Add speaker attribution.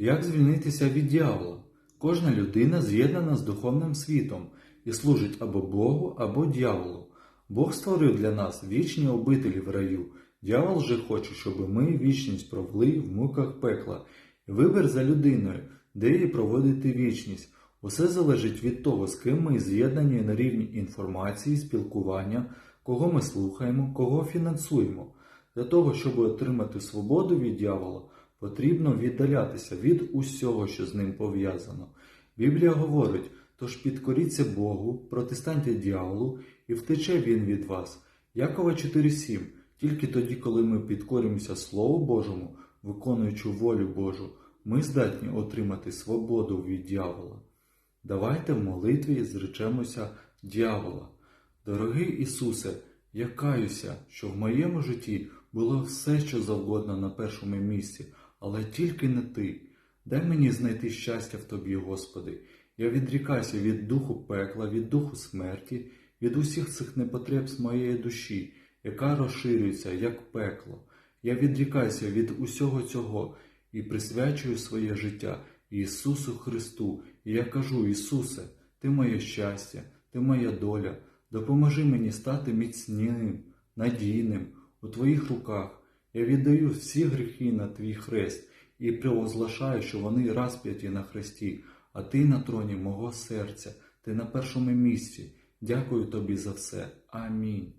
Speaker 1: Як звільнитися від дьявола? Кожна людина з'єднана з духовним світом і служить або Богу, або дьяволу. Бог створив для нас вічні обителі в раю. Дьявол же хоче, щоб ми вічність провели в муках пекла. Вибір за людиною, де її проводити вічність. Усе залежить від того, з ким ми з'єднані на рівні інформації, спілкування, кого ми слухаємо, кого фінансуємо. Для того, щоб отримати свободу від дьявола, потрібно віддалятися від усього, що з ним пов'язано. Біблія говорить, тож підкоріться Богу, протистаньте дьяволу, і втече він від вас. Якова 4.7. Тільки тоді, коли ми підкорюємося Слову Божому, виконуючи волю Божу, ми здатні отримати свободу від дьявола. Давайте в молитві зречемося дьявола. Дорогий Ісусе, я каюся, що в моєму житті було все, що завгодно на першому місці, але тільки не Ти. Дай мені знайти щастя в Тобі, Господи. Я відрікаюся від духу пекла, від духу смерті, від усіх цих непотреб з моєї душі, яка розширюється, як пекло. Я відрікаюся від усього цього і присвячую своє життя Ісусу Христу. І я кажу, Ісусе, Ти моє щастя, Ти моя доля. Допоможи мені стати міцним, надійним у Твоїх руках. Я віддаю всі гріхи на Твій хрест і провозглашаю, що вони розп'яті на хресті, а Ти на троні мого серця, Ти на першому місці. Дякую Тобі за все. Амінь.